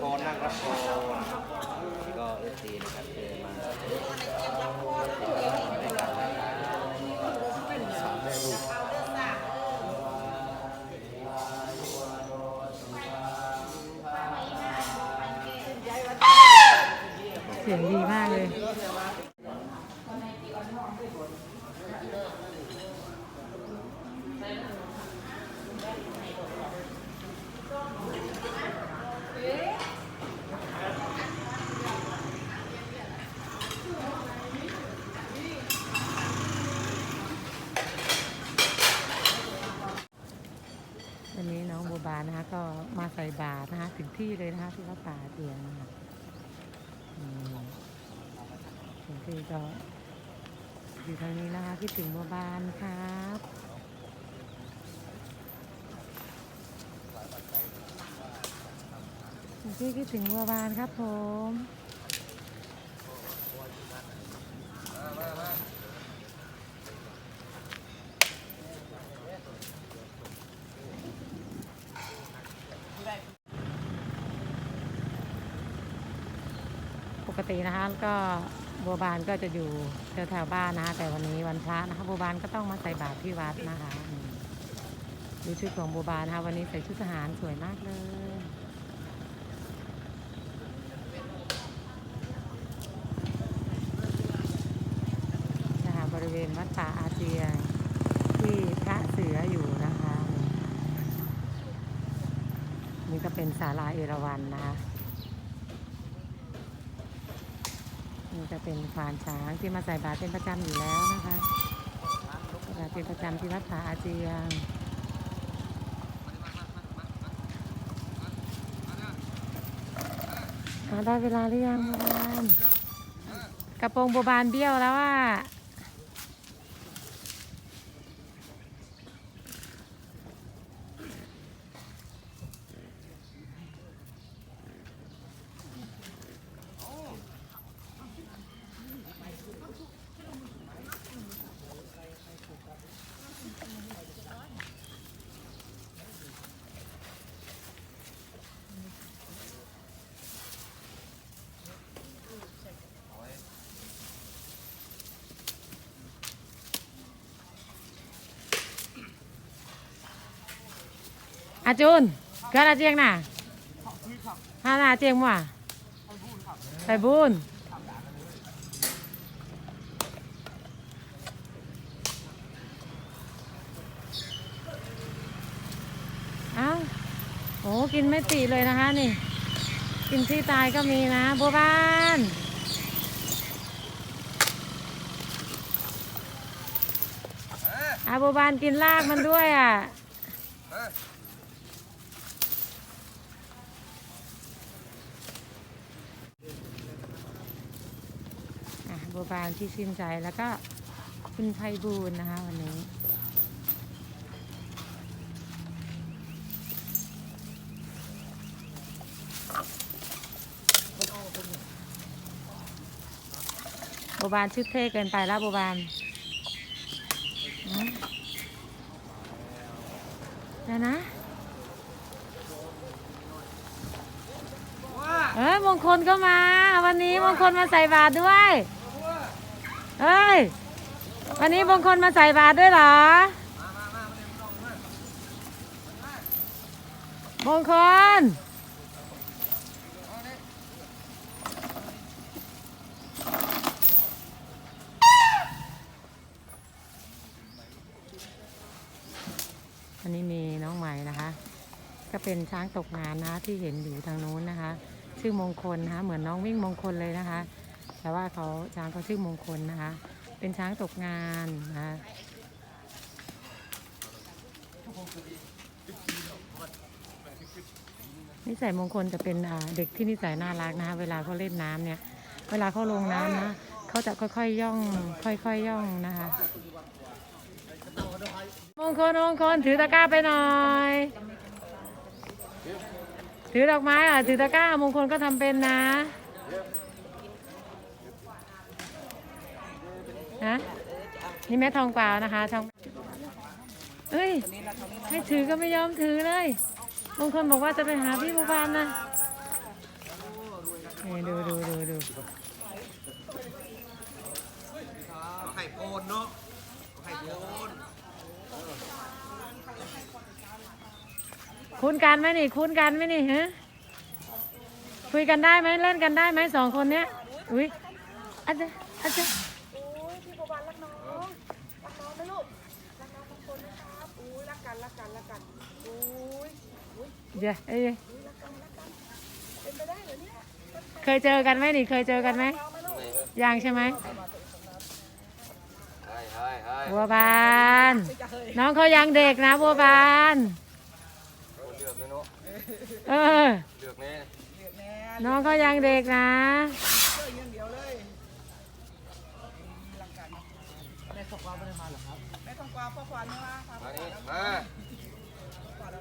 พรนั่งรับพรก็เอฟซีนะครับเดินมาด้วยกันนะครับสามแม่ลูกเสียงดีมากเลย วันนี้น้องบัวบานนะคะ ก็มาใส่บาตรนะคะ ถึงที่เลยนะคะที่วัดป่าเตียงนะคะอืมถึงที่ก็อยู่ทางนี้นะคะคิดถึงบัวบานครับ ถึงที่คิดถึงบัวบานครับผมปกตินะคะก็บัวบานก็จะอยู่แถวๆบ้านนะคะแต่วันนี้วันพระนะคะบัวบานก็ต้องมาใส่บาตรที่วัดนะคะดูชุดของบัวบานนะคะวันนี้ใส่ชุดทหารสวยมากเลยนะคะบริเว ณวัดป่าอาเจียงที่พระเสืออยู่นะคะ นี่ก็เป็นศาลาเอราวัณนะคะนี่จะเป็นควานช้างที่มาใส่บาตรเป็นประจำอยู่แล้วนะคะบาตรเป็นประจำที่วัดผาอาเจียงอ่าได้เวลาหรือยังบัวบานกระโปรงบัวบานเบี้ยวแล้วอะ อาจูนเกิดอาเจียงน่ะฮานาอาเจียงว่ะใส่บุญเอ้าโอ้กินไม่ติเลยนะคะนี่ กินที่ตายก็มีนะบัวบานอาบัวบานกินรากมันด้วยอะ บัวบานที่ชื่นใจแล้วก็คุณไพบูลนะคะวันนี้บัวบานชื่อเท่เกินไปแล้วบัวบานนะเดี๋ยวนะเอ้ยมงคลก็มา วันนี้มงคลมาใส่บาตรด้วย เอ้ย วันนี้มงคลมาใส่บาตรด้วยเหรอ มงคล อันนี้มีน้องใหม่นะคะ ก็เป็นช้างตกงานนะคะที่เห็นอยู่ทางนู้นนะคะ ชื่อมงคลนะคะ เหมือนน้องวิ่งมงคลเลยนะคะ แต่ว่าเขาช้างเขาชื่อมงคลนะคะ เป็นช้างตกงานนะคะนิสัยมงคลจะเป็นเด็กที่นิสัยน่ารักนะคะ เวลาเขาเล่นน้ำเนี่ย เวลาเขาลงน้ำนะเขาจะค่อยๆย่อง ค่อยๆย่องนะคะมงคลมงคลถือตะกร้าไปหน่อยถือดอกไม้อะถือตะกร้ามงคลก็ทำเป็นนะ ฮะนี่แม่ทองเปล่านะคะทองเอ้ยให้ถือก็ไม่ยอมถือเลยมงคลบอกว่าจะไปหาพี่บัวบานนะนี่ดูดูดูดูไข่โพนเนาะไข่โพนคุ้นกันไหมนี่คุ้นกันไหมนี่ฮะคุยกันได้ไหมเล่นกันได้ไหมสองคนเนี้ยอุ้ยอาจจะอาจจะ โอ้ยพี่บัวบานรักน้อง รักน้องนะลูก รักน้องทุกคนนะครับอุ้ยรักกันรักกันรักกันอุ้ยอุ้ย เดี๋ยวเอ้ยอุ้ยรักกันรักกันเป็นไปได้เหรอเนี่ยเคยเจอกันไหมนี่เคยเจอกันไหมยังใช่ไหมเฮ้ยเฮ้ยเฮ้ยบัวบาน น้องเขายังเด็กนะบัวบานเลือกเลยเนาะเออเลือกแน่น้องเขายังเด็กนะแม่ทองกวาวพ่อควานไม่ว่าครับมา น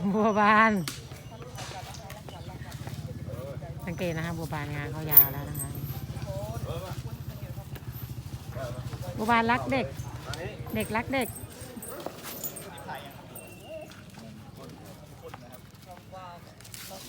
ี่าบัวบาน สังเกตนะคะบัวบานงานเขายาวแล้วนะคะบัวบานรักเด็ก เด็กรักเด็ก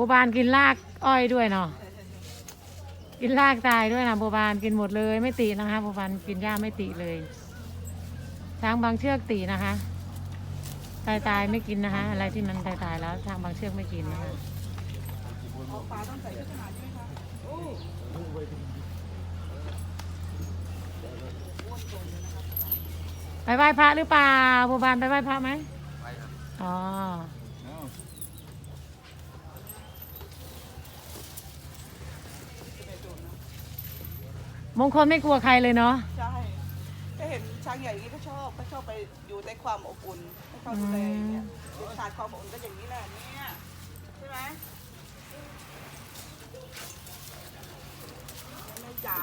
บัวบานกินรากอ้อยด้วยเนาะกินรากตายด้วยนะบัวบานกินหมดเลยไม่ตีนะคะบัวบานกินหญ้าไม่ตีเลยช้างบางเชือกตีนะคะ ตายตายไม่กินนะคะ อะไรที่มันตายตายแล้วช้างบางเชือกไม่กินนะคะใส่ชุดทหารใช่ไปไหว้พระหรือเปล่าบัวบานไปไหว้พระไหมไปครับอ๋อ มงคลไม่กลัวใครเลยเนาะใช่ก็เห็นช้างใหญ่อย่างนี้ก็ชอบก็ชอบไปอยู่ในความอบอุ่นให้เขาดูแลอย่างเงี้ยเด็กขาดความอบอุ่นก็อย่างนี้แหละเนี่ยใช่ไหมแม่จ๋า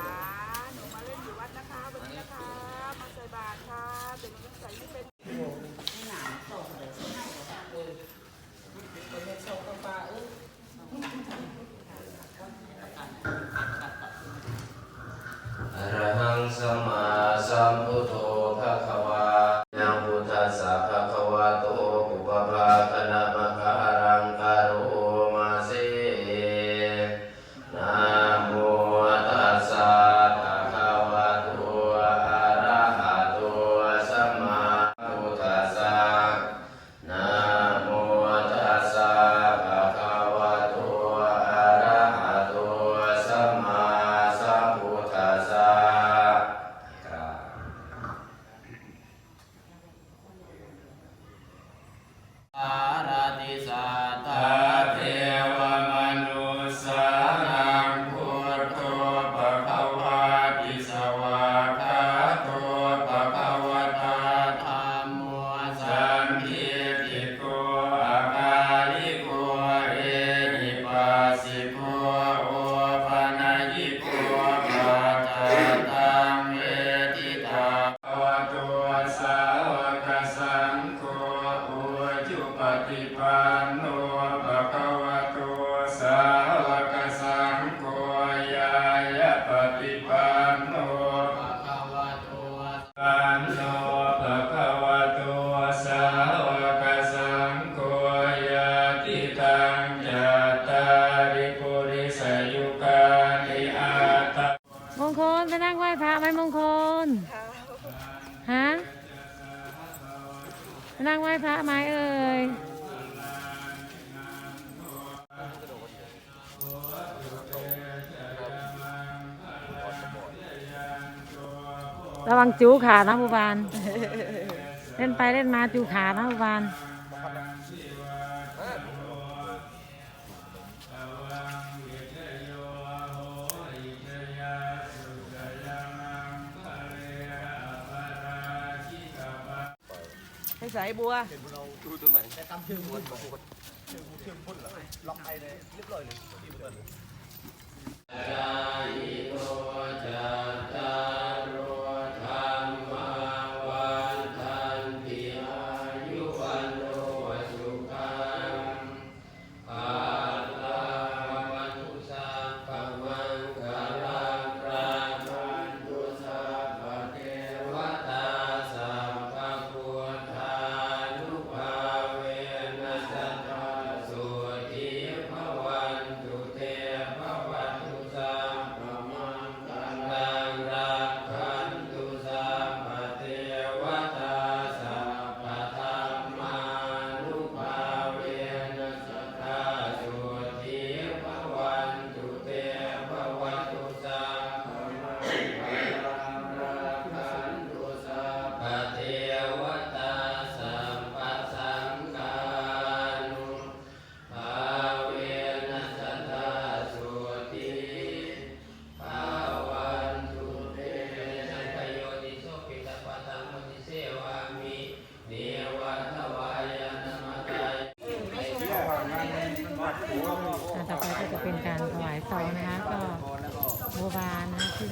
นั่งไหว้พระไหมเอ่ยระวังจูขานะผู้บาน เล่นไปเล่นมาจูขานะผู้บาน ให้สายบัวป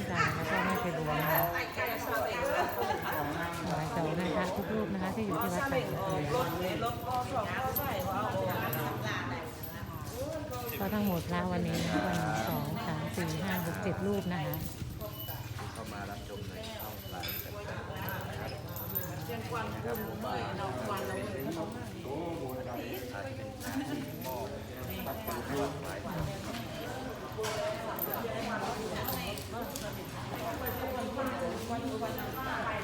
านนะคะขึ้นกลางแล้วก็ไม่ไปบัวนะคะถวายซองนะคะทุกรูปนะคะที่อยู่ที่วัดป่าตะเคียนก็ทั้งหมดพระวันนี้นะคะวันสองสามสี่ห้าหกเจ็ดรูปนะคะเข้ามารับชมในช่องไลฟ์กันนะครับนะครับผมว่าอาจจะครับเป็นพระที่มอบรูปหมาย เ